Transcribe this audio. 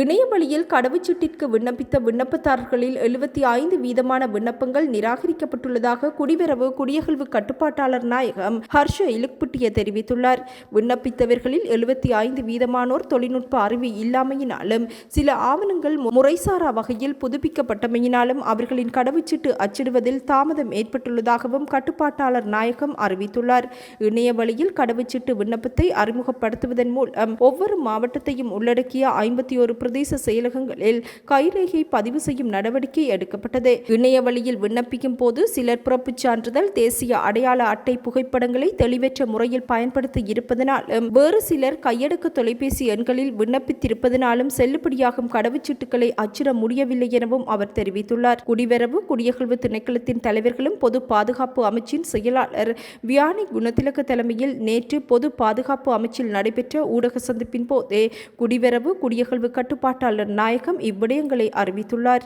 இணையவழியில் கடவுச்சீட்டிற்கு விண்ணப்பித்த விண்ணப்பதாரர்களில் எழுபத்தி ஐந்து வீதமான விண்ணப்பங்கள் நிராகரிக்கப்பட்டுள்ளதாக குடிவரவு குடியகழ்வு கட்டுப்பாட்டாளர் நாயகம் ஹர்ஷ இலுக்புட்டிய தெரிவித்துள்ளார். விண்ணப்பித்தவர்களில் எழுபத்தி ஐந்து வீதமானோர் தொழில்நுட்ப அறிவு இல்லாமையினாலும் சில ஆவணங்கள் முறைசாரா வகையில் புதுப்பிக்கப்பட்டமையினாலும் அவர்களின் கடவுச்சீட்டு அச்சிடுவதில் தாமதம் ஏற்பட்டுள்ளதாகவும் கட்டுப்பாட்டாளர் நாயகம் அறிவித்துள்ளார். இணைய வழியில் கடவுச்சீட்டு விண்ணப்பத்தை அறிமுகப்படுத்துவதன் மூலம் ஒவ்வொரு மாவட்டத்தையும் உள்ளடக்கிய ஐம்பத்தி ஒரு பிரதேச செயலகங்களில் கைரேகை பதிவு செய்யும் நடவடிக்கை எடுக்கப்பட்டது. இணைய வழியில் விண்ணப்பிக்கும் போது சிலர் பிறப்புச் சான்றிதழ் தேசிய அடையாள அட்டை புகைப்படங்களை தெளிவற்ற முறையில் பயன்படுத்தி இருப்பதனாலும் வேறு சிலர் கையடக்க தொலைபேசி எண்களில் விண்ணப்பித்திருப்பதனாலும் செல்லுபடியாகும் கடவுச்சீட்டுகளை அச்சிட முடியவில்லை எனவும் அவர் தெரிவித்துள்ளார். குடிவரவு குடியகழ்வு திணைக்களத்தின் தலைவர்களும் பொது பாதுகாப்பு அமைச்சின் செயலாளர் வியானி குணத்திலக்க தலைமையில் நேற்று பொது பாதுகாப்பு அமைச்சில் நடைபெற்ற ஊடக சந்திப்பின் போதே குடிவரவு குடியகழ்வு கட்டுப்பாட்டாளர் நாயகம் இவ்விடயங்களை அறிவித்துள்ளார்.